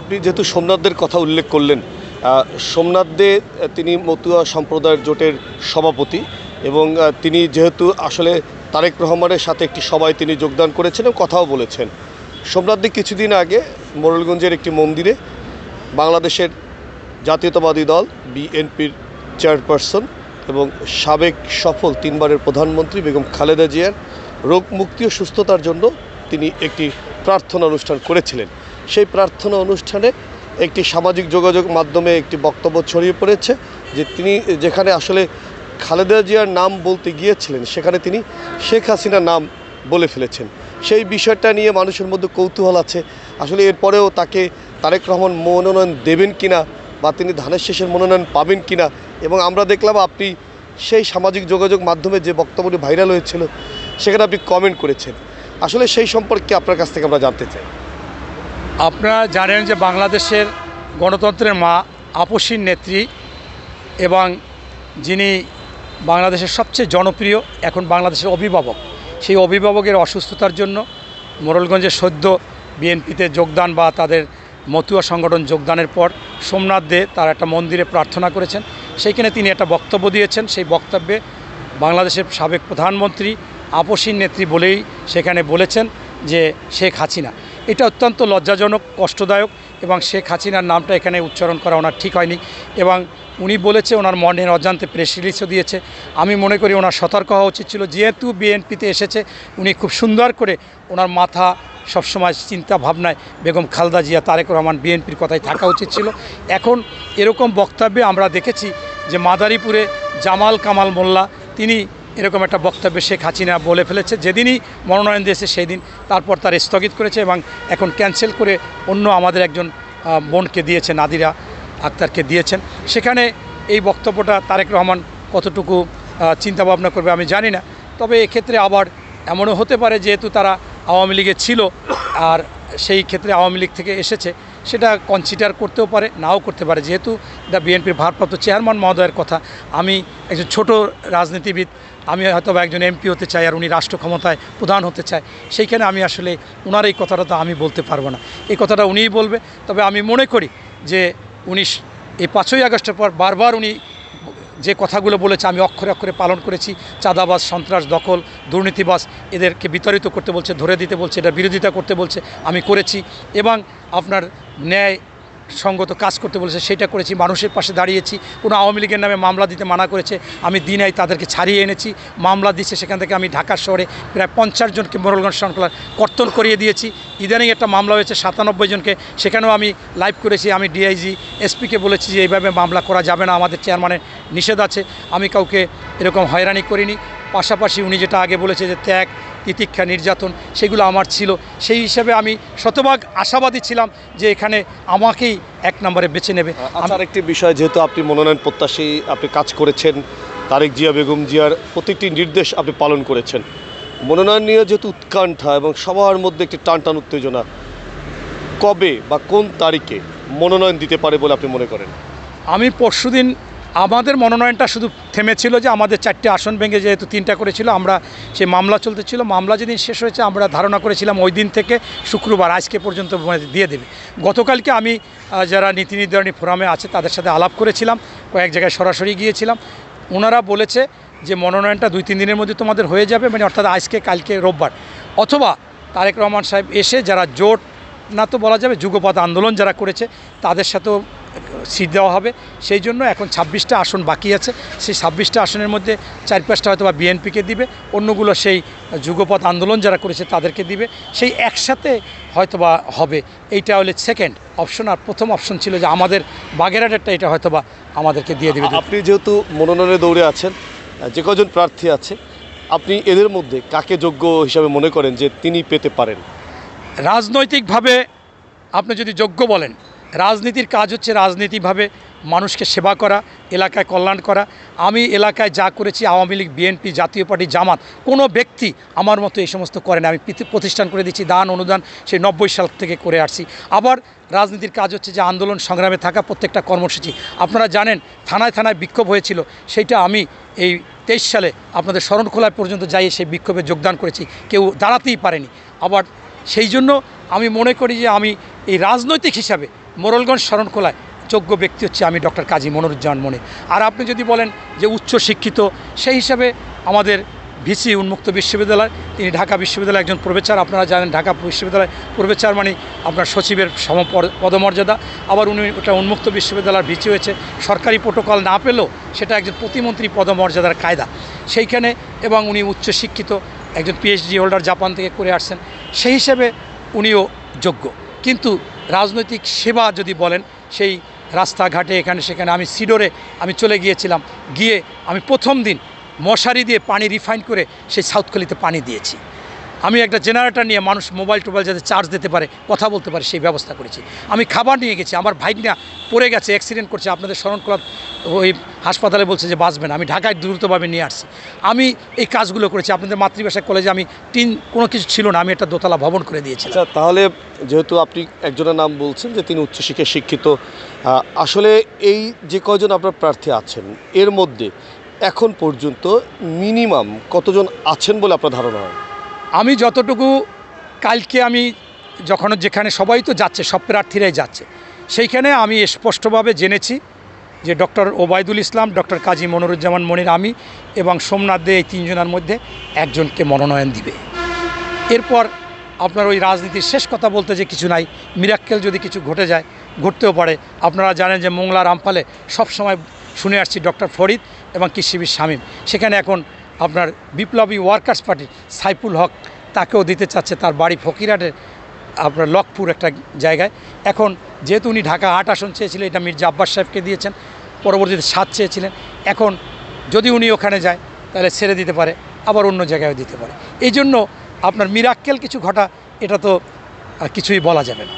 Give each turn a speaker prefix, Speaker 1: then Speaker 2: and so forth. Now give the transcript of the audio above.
Speaker 1: আপনি যেহেতু সোমনাথদের কথা উল্লেখ করলেন সোমনাথ দে তিনি মতুয়া সম্প্রদায়ের জোটের সভাপতি এবং তিনি যেহেতু আসলে তারেক রহমানের সাথে একটি সভায় তিনি যোগদান করেছেন এবং কথাও বলেছেন। সোমনাথ দে কিছুদিন আগে মোরলগঞ্জের একটি মন্দিরে বাংলাদেশের জাতীয়তাবাদী দল, বিএনপির চেয়ারপারসন এবং সাবেক সফল তিনবারের প্রধানমন্ত্রী বেগম খালেদা জিয়ার রোগ মুক্তি ও সুস্থতার জন্য তিনি একটি প্রার্থনা অনুষ্ঠান করেছিলেন। সেই প্রার্থনা অনুষ্ঠানে একটি সামাজিক যোগাযোগ মাধ্যমে একটি বক্তব্য ছড়িয়ে পড়েছে যে তিনি যেখানে আসলে খালেদা জিয়ার নাম বলতে গিয়েছিলেন, সেখানে তিনি শেখ হাসিনার নাম বলে ফেলেছেন। সেই বিষয়টা নিয়ে মানুষের মধ্যে কৌতূহল আছে। আসলে এরপরেও তাকে তারেক রহমান মনোনয়ন দেবেন কিনা বা তিনি ধানের শেষের মনোনয়ন পাবেন কিনা এবং আমরা দেখলাম আপনি সেই সামাজিক যোগাযোগ মাধ্যমে যে বক্তব্যটি ভাইরাল হয়েছিল, সেখানে আপনি কমেন্ট করেছেন। আসলে সেই সম্পর্কে আপনার কাছ থেকে আমরা জানতে চাই।
Speaker 2: আপনারা জানেন যে বাংলাদেশের গণতন্ত্রের মা আপসীর নেত্রী এবং যিনি বাংলাদেশের সবচেয়ে জনপ্রিয়, এখন বাংলাদেশের অভিভাবক। সেই অভিভাবকের অসুস্থতার জন্য মোরলগঞ্জের সদ্য বিএনপিতে যোগদান বা তাদের মতুয়া সংগঠন যোগদানের পর সোমনাথ দে তার একটা মন্দিরে প্রার্থনা করেছেন। সেইখানে তিনি একটা বক্তব্য দিয়েছেন। সেই বক্তব্যে বাংলাদেশের সাবেক প্রধানমন্ত্রী আপসীর নেত্রী বলেই সেখানে বলেছেন যে শেখ হাসিনা। এটা অত্যন্ত লজ্জাজনক, কষ্টদায়ক এবং শেখ হাসিনার নামটা এখানে উচ্চারণ করা ওনার ঠিক হয়নি এবং উনি বলেছে ওনার মনের অজান্তে প্রেস রিলিজও দিয়েছে। আমি মনে করি ওনার সতর্ক হওয়া উচিত ছিল। যেহেতু বিএনপিতে এসেছে, উনি খুব সুন্দর করে ওনার মাথা সবসময় চিন্তা ভাবনায় বেগম খালদা জিয়া, তারেক রহমান বিএনপির কথাই থাকা উচিত ছিল। এখন এরকম বক্তব্যে আমরা দেখেছি যে মাদারীপুরে জামাল কামাল মোল্লা, তিনি এরকম একটা বক্তব্যে শেখ হাসিনা বলে ফেলেছে। যেদিনই মনোনয়ন দিয়েছে সেই দিন তারপর তার স্থগিত করেছে এবং এখন ক্যান্সেল করে অন্য আমাদের একজন বোনকে দিয়েছে নাদিরা আক্তারকে দিয়েছেন। সেখানে এই বক্তব্যটা তারেক রহমান কতটুকু আহ, চিন্তা ভাবনা করবে আমি জানি না। তবে এক্ষেত্রে আবার এমনও হতে পারে যেহেতু তারা আওয়ামী লীগে ছিল আর সেই ক্ষেত্রে আওয়ামী লীগ থেকে এসেছে সেটা কনসিডার করতেও পারে নাও করতে পারে। যেহেতু দ্য বিএনপির ভারপ্রাপ্ত চেয়ারম্যান মহোদয়ের কথা আমি একজন ছোট রাজনীতিবিদ আমি হয়তো একজন এমপি হতে চাই আর উনি রাষ্ট্র ক্ষমতায় প্রধান হতে চায়, সেইখানে আমি আসলে ওনার এই কথাটা তো আমি বলতে পারব না। এই কথাটা উনিই বলবে, তবে আমি মনে করি যে উনি স- এই পাঁচই আগস্টের পর বারবার উনি যে কথাগুলো বলেছে আমি অক্ষরে অক্ষরে পালন করেছি, চাঁদাবাজ, সন্ত্রাস, দখল, দুর্নীতিবাজ, এদেরকে বিতাড়িত করতে বলছে, ধরে দিতে বলছে, এটা বিরোধিতা করতে বলছে, আমি করেছি এবং আপনার ন্যায় সঙ্গত কাজ করতে বলেছে, সেটা করেছি, মানুষের পাশে দাঁড়িয়েছি, কোনো আওয়ামী লীগের নামে মামলা দিতে মানা করেছে, আমি দিনাই তাদেরকে ছাড়িয়ে এনেছি, মামলা দিচ্ছে সেখান থেকে আমি ঢাকার শহরে প্রায় পঞ্চাশ জনকে মোরলগঞ্জ শৃঙ্খলা কর্তন করিয়ে দিয়েছি, ইদানিং একটা মামলা হয়েছে, সাতানব্বই জনকে, সেখানেও আমি লাইভ করেছি, আমি ডিআইজি, এসপিকে বলেছি যে এইভাবে মামলা করা যাবে না, আমাদের চেয়ারম্যানের নিষেধ আছে, আমি কাউকে এরকম হয়রানি করিনি, পাশাপাশি উনি যেটা আগে বলেছে যে ত্যাগ তিতিক্ষা নির্যাতন সেগুলো আমার ছিল। সেই হিসাবে আমি শতভাগ আশাবাদী ছিলাম যে এখানে আমাকেই এক নম্বরে বেছে নেবে।
Speaker 1: আচ্ছা আরেকটি বিষয় যেহেতু আপনি মনোনয়ন প্রত্যাশী আপনি কাজ করেছেন তারেক জিয়া বেগম জিয়ার প্রতিটি নির্দেশ আপনি পালন করেছেন। মনোনয়ন নিয়ে যেহেতু উৎকণ্ঠা এবং সবার মধ্যে একটি টান টান উত্তেজনা কবে বা কোন তারিখে মনোনয়ন দিতে পারে বলে আপনি মনে করেন?
Speaker 2: আমি পরশুদিন আমাদের মনোনয়নটা শুধু থেমেছিল যে আমাদের চারটে আসন ভেঙে যেহেতু তিনটা করেছিল, আমরা সেই মামলা চলতেছিল। মামলা যেদিন শেষ হয়েছে, আমরা ধারণা করেছিলাম ওই দিন থেকে শুক্রবার, আজকে পর্যন্ত দিয়ে দেবে। গতকালকে আমি যারা নীতি নির্ধারণী ফোরামে আছে, তাদের সাথে আলাপ করেছিলাম, কয়েক জায়গায় সরাসরি গিয়েছিলাম। ওনারা বলেছে যে মনোনয়নটা দুই, তিন দিনের মধ্যে তোমাদের হয়ে যাবে মানে অর্থাৎ আজকে, কালকে, রোববার। অথবা তারেক রহমান সাহেব এসে যারা জোট, না তো বলা যাবে, যুগপথ আন্দোলন যারা করেছে, তাদের সাথেও সিট দেওয়া হবে। সেই জন্য এখন ছাব্বিশটা আসন বাকি আছে। সেই ছাব্বিশটা আসনের মধ্যে চার পাঁচটা হয়তো বা বিএনপিকে দিবে অন্যগুলো সেই যুগপথ আন্দোলন যারা করেছে তাদেরকে দিবে। সেই একসাথে হয়তো বা হবে। এইটা হলে সেকেন্ড অপশন আর প্রথম অপশন ছিল যে আমাদের বাগেরহাটেরটা এটা হয়তো বা আমাদেরকে দিয়ে দেবে।
Speaker 1: আপনি যেহেতু মনোনয়নের দৌড়ে আছেন যে কজন প্রার্থী আছে আপনি এদের মধ্যে কাকে যোগ্য হিসাবে মনে করেন যে তিনি পেতে পারেন?
Speaker 2: রাজনৈতিকভাবে আপনি যদি যোগ্য বলেন রাজনীতির কাজ হচ্ছে রাজনীতিভাবে মানুষকে সেবা করা, এলাকায় কল্যাণ করা। আমি এলাকায় যা করেছি, আওয়ামী লীগ, বিএনপি, জাতীয় পার্টি, জামাত, কোনো ব্যক্তি আমার মতো এই সমস্ত করে না। আমি প্রতিষ্ঠান করে দিচ্ছি, দান, অনুদান সেই নব্বই সাল থেকে করে আসছি। আবার রাজনীতির কাজ হচ্ছে যে আন্দোলন সংগ্রামে থাকা প্রত্যেকটা কর্মসূচি। আপনারা জানেন, থানায় থানায় বিক্ষোভ হয়েছিল। সেইটা আমি এই তেইশ সালে আপনাদের শরণখোলায় পর্যন্ত যাই সেই বিক্ষোভে যোগদান করেছি। কেউ দাঁড়াতেই পারেনি। আবার সেই জন্য আমি মনে করি যে আমি এই রাজনৈতিক হিসাবে মোরলগঞ্জ শরণখোলায় যোগ্য ব্যক্তি হচ্ছে আমি ডক্টর কাজী মনোরুজ্জামান মনি। আর আপনি যদি বলেন যে উচ্চ শিক্ষিত, সেই হিসাবে আমাদের ভিসি উন্মুক্ত বিশ্ববিদ্যালয়, তিনি ঢাকা বিশ্ববিদ্যালয় একজন প্রবেচার আপনারা জানেন ঢাকা বিশ্ববিদ্যালয় প্রবেচার মানে আপনার সচিবের সম পদমর্যাদা। আবার উনি ওটা উন্মুক্ত বিশ্ববিদ্যালয়ের ভিসি হয়েছে। সরকারি প্রোটোকল না পেলেও সেটা একজন প্রতিমন্ত্রী পদমর্যাদার কায়দা। সেইখানে এবং উনি উচ্চ শিক্ষিত, একজন পিএইচডি হোল্ডার জাপান থেকে করে আসছেন। সেই হিসেবে উনিও যোগ্য। কিন্তু রাজনৈতিক সেবা যদি বলেন, সেই রাস্তাঘাটে এখানে সেখানে আমি সিডোরে আমি চলে গিয়েছিলাম। গিয়ে আমি প্রথম দিন মশারি দিয়ে পানি রিফাইন করে সেই সাউথকলিতে পানি দিয়েছি। আমি একটা জেনারেটর নিয়ে মানুষ মোবাইল টোবাইল যাতে চার্জ দিতে পারে, কথা বলতে পারে, সেই ব্যবস্থা করেছি। আমি খাবার নিয়ে গেছি, আমার ভাইগনা পড়ে গেছে অ্যাক্সিডেন্ট করছে, আপনাদের স্মরণ করা ওই হাসপাতালে বলছে যে বাঁচবে না আমি ঢাকায় দ্রুতভাবে নিয়ে আসছি। আমি এই কাজগুলো করেছি, আপনাদের মাতৃভাষা কলেজে আমি তিন, কোনো কিছু ছিল না, আমি একটা দোতলা ভবন করে দিয়েছিলাম।
Speaker 1: আচ্ছা তাহলে যেহেতু আপনি একজনের নাম বলছেন যে তিনি উচ্চশিক্ষায় শিক্ষিত আসলে এই যে কয়জন আপনার প্রার্থী আছেন, এর মধ্যে এখন পর্যন্ত মিনিমাম কতজন আছেন বলে আপনার ধারণা হয়?
Speaker 2: আমি যতটুকু কালকে আমি যখন যেখানে সবাই তো যাচ্ছে, সব প্রার্থীরাই যাচ্ছে, সেইখানে আমি স্পষ্টভাবে জেনেছি যে ডক্টর ওবায়দুল ইসলাম, ডক্টর কাজী মনোরুজ্জামান মনির আমি এবং সোমনাথ দে এই তিনজনের মধ্যে একজনকে মনোনয়ন দিবে। এরপর আপনার ওই রাজনীতির শেষ কথা বলতে যে কিছু নাই, মিরাক্কেল যদি কিছু ঘটে যায়, ঘটতেও পারে। আপনারা জানেন যে মোংলা রামপালে সবসময় শুনে আসছি ডক্টর ফরিদ এবং কৃষিবির শামীম। সেখানে এখন আপনার বিপ্লবী ওয়ার্কার্স পার্টির সাইফুল হক তাকেও দিতে চাচ্ছে তার বাড়ি ফকিরহাটের আপনার লকপুর একটা জায়গায়। এখন যেহেতু উনি ঢাকা আট আসন চেয়েছিলেন, এটা মির্জা আব্বাস সাহেবকে দিয়েছেন, পরবর্তীতে সাত চেয়েছিলেন। এখন যদি উনি ওখানে যায়, তাহলে ছেড়ে দিতে পারে, আবার অন্য জায়গায় দিতে পারে। এই জন্য আপনার মিরাক্কেল কিছু ঘটা, এটা তো কিছুই বলা যাবে না।